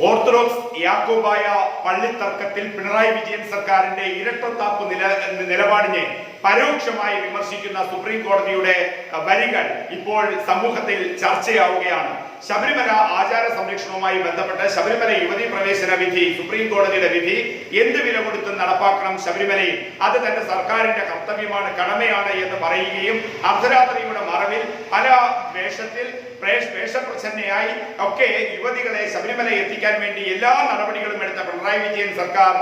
Orthodox യാക്കോബായ പള്ളിത്തർക്കത്തിൽ പിണറായി വിജയൻ സർക്കാരിന്റെ ഇരട്ടത്താപ്പ് നില നിലപാടിനെ പരോക്ഷമായി വിമർശിക്കുന്ന സുപ്രീം കോടതിയുടെ വരികൾ ഇപ്പോൾ സമൂഹത്തിൽ ചർച്ചയാവുകയാണ്. ശബരിമല ആചാര സംരക്ഷണവുമായി ബന്ധപ്പെട്ട് ശബരിമല യുവതി പ്രവേശന വിധി സുപ്രീം കോടതിയുടെ വിധി എന്ത് വില കൊടുത്ത് നടപ്പാക്കണം ശബരിമലയിൽ? അത് തന്റെ സർക്കാരിന്റെ കർത്തവ്യമാണ് കടമയാണ് എന്ന് പറയുകയും അർദ്ധരാത്രിയുടെ മറവിൽ പല വേഷത്തിൽ വേഷപ്രച്ഛന്നയായി ഒക്കെ യുവതികളെ ശബരിമല എത്തിക്കാൻ വേണ്ടി എല്ലാ നടപടികളും എടുത്ത പിണറായി വിജയൻ സർക്കാർ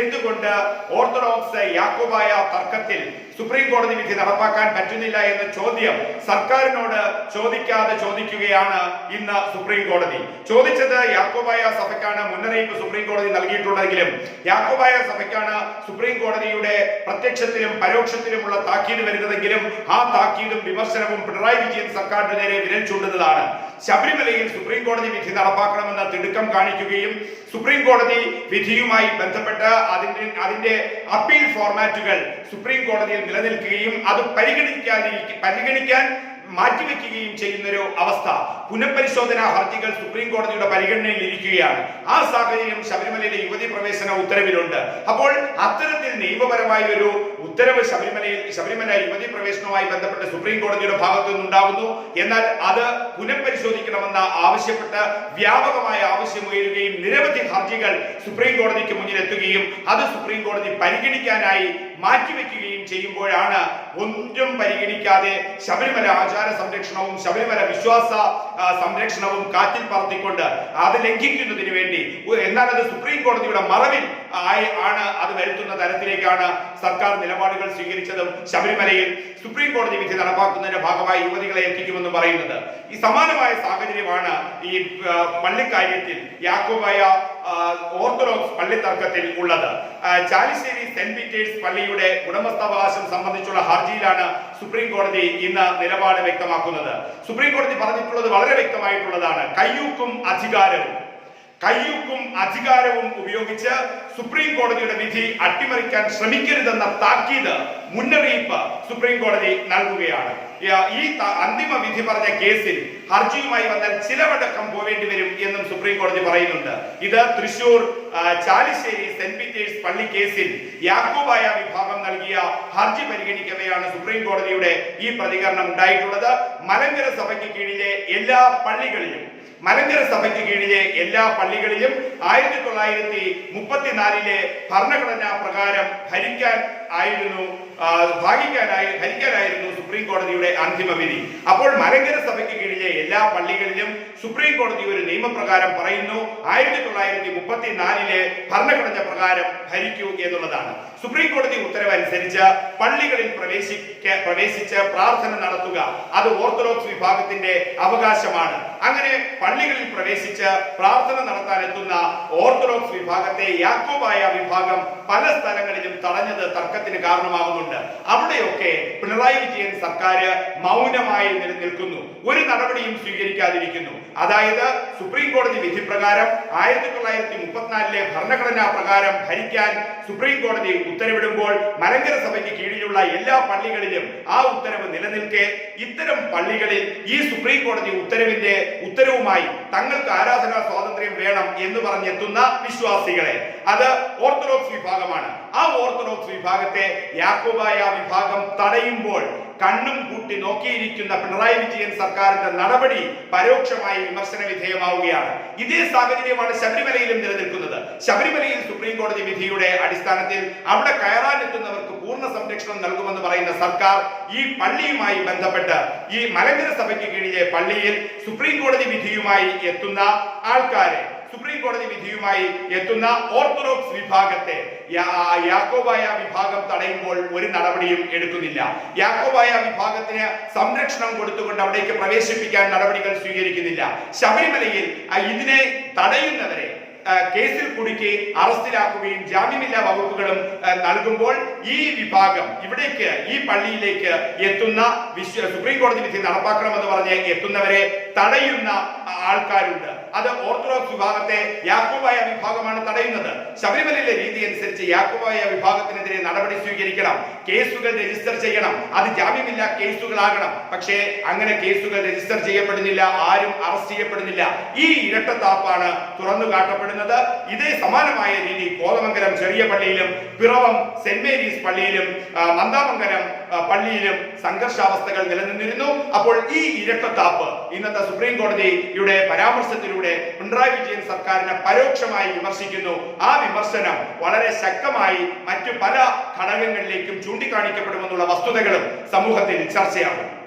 എന്തുകൊണ്ട് ഓർത്തഡോക്സ് യാക്കോബായ തർക്കത്തിൽ സുപ്രീം കോടതി വിധി നടപ്പാക്കാൻ പറ്റുന്നില്ല എന്ന ചോദ്യം സർക്കാരിനോട് ചോദിക്കാതെ ചോദിക്കുകയാണ് ഇന്ന് സുപ്രീം കോടതി. ചോദിച്ചത് യാക്കോബായ സഭയ്ക്കാണ് മുന്നറിയിപ്പ് സുപ്രീം കോടതി നൽകിയിട്ടുണ്ടെങ്കിലും യാക്കോബായ സഭയ്ക്കാണ് സുപ്രീം കോടതിയുടെ പ്രത്യക്ഷത്തിലും പരോക്ഷത്തിലുമുള്ള താക്കീത് വരുന്നതെങ്കിലും ആ താക്കീതും വിമർശനവും പിണറായി വിജയൻ സർക്കാരിന് നേരെ വിരൽ ചൂണ്ടുന്നതാണ്. ശബരിമലയിൽ സുപ്രീം കോടതി വിധി നടപ്പാക്കണമെന്ന തിടുക്കം കാണിക്കുകയും സുപ്രീം കോടതി വിധിയുമായി ബന്ധപ്പെട്ട് അതിന്റെ അതിന്റെ അപ്പീൽ ഫോർമാറ്റുകൾ സുപ്രീം കോടതിയിൽ നിലനിൽക്കുകയും അത് പരിഗണിക്കാതിരിക്കും പരിഗണിക്കാൻ മാറ്റിവെക്കുകയും ചെയ്യുന്നൊരു അവസ്ഥ. പുനഃപരിശോധനാ ഹർജികൾ സുപ്രീം കോടതിയുടെ പരിഗണനയിൽ ഇരിക്കുകയാണ്. ആ സാഹചര്യം ശബരിമലയിലെ യുവതി പ്രവേശന ഉത്തരവിലുണ്ട്. അപ്പോൾ അത്തരത്തിൽ നിയമപരമായ ഒരു ഉത്തരവ് ശബരിമലയിൽ ശബരിമല യുവതി പ്രവേശനവുമായി ബന്ധപ്പെട്ട് സുപ്രീം കോടതിയുടെ ഭാഗത്തു നിന്നുണ്ടാകുന്നു എന്നാൽ അത് പുനഃപരിശോധിക്കണമെന്ന് ആവശ്യപ്പെട്ട് വ്യാപകമായ ആവശ്യം ഉയരുകയും നിരവധി ഹർജികൾ സുപ്രീം കോടതിക്ക് മുന്നിൽ എത്തുകയും അത് സുപ്രീം കോടതി പരിഗണിക്കാനായി മാറ്റിവെക്കുകയും ചെയ്യുമ്പോഴാണ് ഒന്നും പരിഗണിക്കാതെ ശബരിമല ആചാര സംരക്ഷണവും ശബരിമല വിശ്വാസ സംരക്ഷണവും കാറ്റിൽ പറത്തിക്കൊണ്ട് അത് ലംഘിക്കുന്നതിന് വേണ്ടി എന്നാൽ അത് സുപ്രീം കോടതിയുടെ മറവിൽ ആണ് അത് വരുത്തുന്ന തരത്തിലേക്കാണ് സർക്കാർ നിലപാടുകൾ സ്വീകരിച്ചതും ശബരിമലയിൽ സുപ്രീം കോടതി വിധി നടപ്പാക്കുന്നതിന്റെ ഭാഗമായി യുവതികളെ എത്തിക്കുമെന്ന് പറയുന്നത്. ഈ സമാനമായ സാഹചര്യമാണ് ഈ പള്ളിക്കാര്യത്തിൽ യാക്കോബായ ഓർത്തഡോക്സ് പള്ളി തർക്കത്തിൽ ഉള്ളത്. ചാലിശ്ശേരി സെന്റ് പീറ്റേഴ്സ് പള്ളിയുടെ ഉടമസ്ഥാവകാശം സംബന്ധിച്ചുള്ള ഹർജിയിലാണ് സുപ്രീം കോടതി ഇന്ന് നിലപാട് വ്യക്തമാക്കുന്നത്. സുപ്രീം കോടതി പറഞ്ഞിട്ടുള്ളത് വളരെ വ്യക്തമായിട്ടുള്ളതാണ്. കയ്യൂക്കും അധികാരവും. കയ്യൂക്കും അധികാരവും ഉപയോഗിച്ച് സുപ്രീം കോടതിയുടെ വിധി അട്ടിമറിക്കാൻ ശ്രമിക്കരുതെന്ന താക്കീത് മുന്നറിയിപ്പ് സുപ്രീം കോടതി നൽകുകയാണ്. ഈ അന്തിമ വിധി പറഞ്ഞ കേസിൽ ഹർജിയുമായി വന്നാൽ ചിലവടക്കം പോവേണ്ടി വരും എന്നും സുപ്രീം കോടതി പറയുന്നുണ്ട്. ഇത് തൃശൂർ ചാലിശ്ശേരി സെന്റ് പീറ്റേഴ്സ് പള്ളി കേസിൽ യാക്കോബായ വിഭാഗം നൽകിയ ഹർജി പരിഗണിക്കവെയാണ് സുപ്രീം കോടതിയുടെ ഈ പ്രതികരണം ഉണ്ടായിട്ടുള്ളത്. മലങ്കര സഭയ്ക്ക് കീഴിലെ എല്ലാ പള്ളികളിലും മലങ്കര സഭയ്ക്ക് കീഴിലെ എല്ലാ പള്ളികളിലും ആയിരത്തി തൊള്ളായിരത്തി മുപ്പത്തിനാലിലെ ഭരണഘടനാ പ്രകാരം ഭരിക്കാൻ ആയിരുന്നു ഭാഗിക്കാനായി ഭരിക്കാനായിരുന്നു സുപ്രീം കോടതിയുടെ അന്തിമ വിധി. അപ്പോൾ മലങ്കര സഭയ്ക്ക് കീഴിലെ എല്ലാ പള്ളികളിലും സുപ്രീം കോടതി ഒരു നിയമപ്രകാരം പറയുന്നു ആയിരത്തി തൊള്ളായിരത്തി മുപ്പത്തിനാലിലെ ഭരണഘടന പ്രകാരം ഭരിക്കൂ എന്നുള്ളതാണ്. സുപ്രീം കോടതി ഉത്തരവ് അനുസരിച്ച് പള്ളികളിൽ പ്രവേശിക്ക പ്രവേശിച്ച് പ്രാർത്ഥന നടത്തുക. അത് ഓർത്തഡോക്സ് വിഭാഗത്തിന്റെ അവകാശമാണ്. അങ്ങനെ പള്ളികളിൽ പ്രവേശിച്ച് പ്രാർത്ഥന നടത്താൻ എത്തുന്ന ഓർത്തഡോക്സ് വിഭാഗത്തെ യാക്കോബായ വിഭാഗം പല സ്ഥലങ്ങളിലും തടഞ്ഞത് തർക്കത്തിന് കാരണമാകുന്നുണ്ട്. അവിടെയൊക്കെ പിണറായി വിജയൻ സർക്കാർ മൗനമായി നിലനിൽക്കുന്നു ഒരു നടപടിയും സ്വീകരിക്കാതിരിക്കുന്നു. അതായത് സുപ്രീം കോടതി വിധി പ്രകാരം ആയിരത്തി തൊള്ളായിരത്തി മുപ്പത്തിനാലിലെ ഭരണഘടനാ പ്രകാരം ഭരിക്കാൻ സുപ്രീം കോടതി ഉത്തരവിടുമ്പോൾ മലങ്കര സഭയ്ക്ക് കീഴിലുള്ള എല്ലാ പള്ളികളിലും ആ ഉത്തരവ് നിലനിൽക്കെ ഇത്തരം പള്ളികളിൽ ഈ സുപ്രീം കോടതി ഉത്തരവിന്റെ ഉത്തരവുമായി തങ്ങൾക്ക് ആരാധനാ സ്വാതന്ത്ര്യം വേണം എന്ന് പറഞ്ഞെത്തുന്ന വിശ്വാസികളെ. അത് ഓർത്തഡോക്സ് വിഭാഗമാണ്. ആ ഓർത്തഡോക്സ് വിഭാഗത്തെ യാക്കോബായ വിഭാഗം തടയുമ്പോൾ കണ്ണും കൂട്ടി നോക്കിയിരിക്കുന്ന പിണറായി വിജയൻ സർക്കാരിന്റെ നടപടി പരോക്ഷമായി വിമർശന വിധേയമാവുകയാണ്. ഇതേ സാഹചര്യമാണ് ശബരിമലയിലും നിലനിൽക്കുന്നത്. ശബരിമലയിൽ സുപ്രീം കോടതി വിധിയുടെ അടിസ്ഥാനത്തിൽ അവിടെ കയറാനെത്തുന്നവർക്ക് പൂർണ സംരക്ഷണം നൽകുമെന്ന് പറയുന്ന സർക്കാർ ഈ പള്ളിയുമായി ബന്ധപ്പെട്ട് ഈ മലങ്കര സഭയ്ക്ക് കീഴിലെ പള്ളിയിൽ സുപ്രീം കോടതി വിധിയുമായി എത്തുന്ന ആൾക്കാരെ സുപ്രീം കോടതി വിധിയുമായി എത്തുന്ന ഓർത്തഡോക്സ് വിഭാഗത്തെ യാക്കോബായ വിഭാഗം തടയുമ്പോൾ ഒരു നടപടിയും എടുക്കുന്നില്ല. യാക്കോബായ വിഭാഗത്തിന് സംരക്ഷണം കൊടുത്തുകൊണ്ട് അവിടേക്ക് പ്രവേശിപ്പിക്കാൻ നടപടികൾ സ്വീകരിക്കുന്നില്ല. ശബരിമലയിൽ ഇതിനെ തടയുന്നവരെ കേസിൽ കുടുക്കി അറസ്റ്റിലാക്കുകയും ജാമ്യമില്ലാ വകുപ്പുകളും നൽകുമ്പോൾ ഈ വിഭാഗം ഇവിടേക്ക് ഈ പള്ളിയിലേക്ക് എത്തുന്ന വിശ്വ സുപ്രീം കോടതി വിധി നടപ്പാക്കണമെന്ന് പറഞ്ഞ് എത്തുന്നവരെ തടയുന്ന ആൾക്കാരുണ്ട്. അത് ഓർത്തഡോക്സ് വിഭാഗത്തെ യാക്കോബായ വിഭാഗമാണ് തടയുന്നത്. ശബരിമലയിലെ രീതി അനുസരിച്ച് യാക്കോബായ വിഭാഗത്തിനെതിരെ നടപടി സ്വീകരിക്കണം. കേസുകൾ രജിസ്റ്റർ ചെയ്യണം. അത് ജാമ്യമില്ല കേസുകളാകണം. പക്ഷേ അങ്ങനെ കേസുകൾ രജിസ്റ്റർ ചെയ്യപ്പെടുന്നില്ല. ആരും അറസ്റ്റ് ചെയ്യപ്പെടുന്നില്ല. ഈ ഇരട്ടത്താപ്പാണ് തുറന്നു കാട്ടപ്പെടുന്നത്. ഇതേ സമാനമായ രീതി കോതമംഗലം ചെറിയ പള്ളിയിലും പിറവം സെന്റ് മേരീസ് പള്ളിയിലും മന്ദാമംഗലം പള്ളിയിലും സംഘർഷാവസ്ഥകൾ നിലനിന്നിരുന്നു. അപ്പോൾ ഈ ഇരട്ടത്താപ്പ് ഇന്നത്തെ സുപ്രീം കോടതിയുടെ പരാമർശത്തിലൂടെ പിണറായി വിജയൻ സർക്കാരിനെ പരോക്ഷമായി വിമർശിക്കുന്നു. ആ വിമർശനം വളരെ ശക്തമായി മറ്റു പല ഘടകങ്ങളിലേക്കും ചൂണ്ടിക്കാണിക്കപ്പെടുമെന്നുള്ള വസ്തുതകളും സമൂഹത്തിൽ ചർച്ചയാകും.